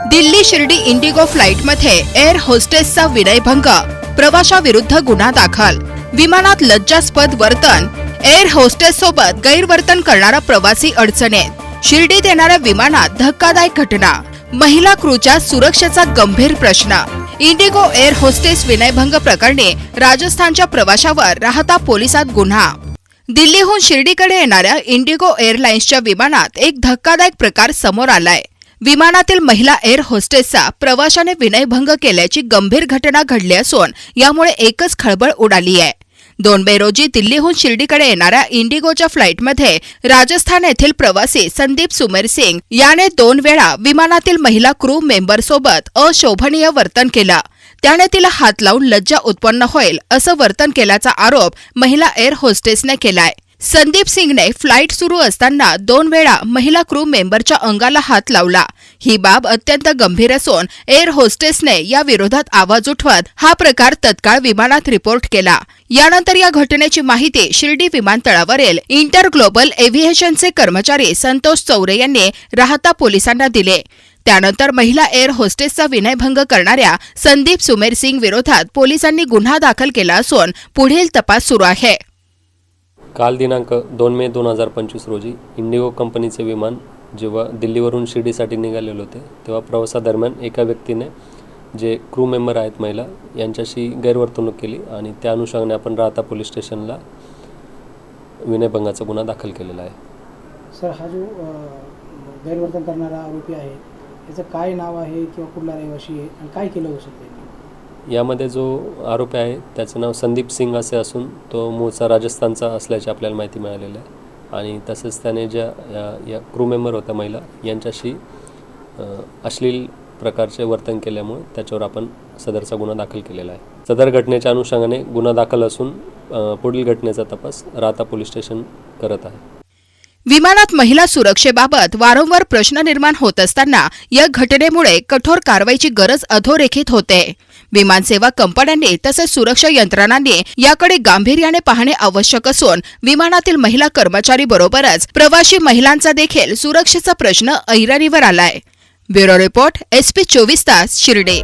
Delhi Shirdi IndiGo फ्लाईटमध्ये air होस्टेसचा विनयभंग प्रवाशाविरुद्ध गुन्हा दाखल. विमानात लज्जास्पद वर्तन एअर होस्टेस सोबत गैरवर्तन करणारा प्रवासी अडचणीत. शिर्डीत येणाऱ्या विमानात धक्कादायक घटना. महिला क्रूच्या सुरक्षेचा गंभीर प्रश्न. इंडिगो एअर होस्टेस विनयभंग प्रकरणी राजस्थानच्या प्रवाशावर राहता पोलिसात गुन्हा. दिल्लीहून शिर्डीकडे येणाऱ्या इंडिगो एअरलाइन्सच्या विमानात एक धक्कादायक प्रकार समोर आलाय. विमानातील महिला एअर होस्टेसचा प्रवाशाने विनयभंग केल्याची गंभीर घटना घडली असून यामुळे एकच खळबळ उडाली आहे. दोन मे रोजी दिल्लीहून शिर्डीकडे येणाऱ्या इंडिगोच्या फ्लाईटमध्ये राजस्थान येथील प्रवासी संदीप सुमेर सिंग याने दोन वेळा विमानातील महिला क्रू मेंबरसोबत अशोभनीय वर्तन केलं. त्याने तिला हात लावून लज्जा उत्पन्न होईल असं वर्तन केल्याचा आरोप महिला एअर होस्टेसने केलाय. संदीप सिंगने फ्लाईट सुरू असताना दोन वेळा महिला क्रू मेंबरच्या अंगाला हात लावला. ही बाब अत्यंत गंभीर असून एअर होस्टेसने या विरोधात आवाज उठवत हा प्रकार तत्काळ विमानात रिपोर्ट केला. यानंतर या घटनेची माहिती शिर्डी विमानतळावरील इंटर ग्लोबल एव्हिएशनचे कर्मचारी संतोष चौरे यांनी राहता पोलिसांना दिले. त्यानंतर महिला एअर होस्टेसचा विनयभंग करणाऱ्या संदीप सुमेर सिंग विरोधात पोलिसांनी गुन्हा दाखल केला असून पुढील तपास सुरू आहे. काल दिनांक दोन मे दोन हजार पंचवीस रोजी इंडिगो कंपनीचे विमान जेव्हा दिल्लीवरून शिर्डीसाठी निघालेले होते तेव्हा प्रवासादरम्यान एका व्यक्तीने जे क्रू मेंबर आहेत महिला यांच्याशी गैरवर्तणूक केली आणि त्या अनुषंगाने आपण राहता पोलीस स्टेशनला विनयभंगाचा गुन्हा दाखल केलेला आहे. सर हा जो गैरवर्तन करणारा आरोपी आहे त्याचं काय नाव आहे किंवा कुठला रहिवाशी आहे आणि काय केलं होऊ शकते? यामध्ये जो आरोपी आहे त्याचं नाव संदीप सिंग असे असून तो मूळचा राजस्थानचा असल्याची आपल्याला माहिती मिळालेली आहे. आणि तसंच त्याने ज्या या या क्रू मेंबर होत्या महिला यांच्याशी अश्लील प्रकारचे वर्तन केल्यामुळे त्याच्यावर आपण सदरचा गुन्हा दाखल केलेला आहे. सदर घटनेच्या अनुषंगाने गुन्हा दाखल असून पुढील घटनेचा तपास राहता पोलीस स्टेशन करत आहे. विमानात महिला सुरक्षेबाबत वारंवार प्रश्न निर्माण होत असताना या घटनेमुळे कठोर कारवाईची गरज अधोरेखित होते. विमानसेवा कंपन्यांनी तसेच सुरक्षा यंत्रणांनी याकडे गांभीर्याने पाहणे आवश्यक असून विमानातील महिला कर्मचारी बरोबरच प्रवासी महिलांचा देखील सुरक्षेचा प्रश्न ऐरणीवर आलाय. ब्युरो रिपोर्ट एसपी चोवीस तास शिर्डे.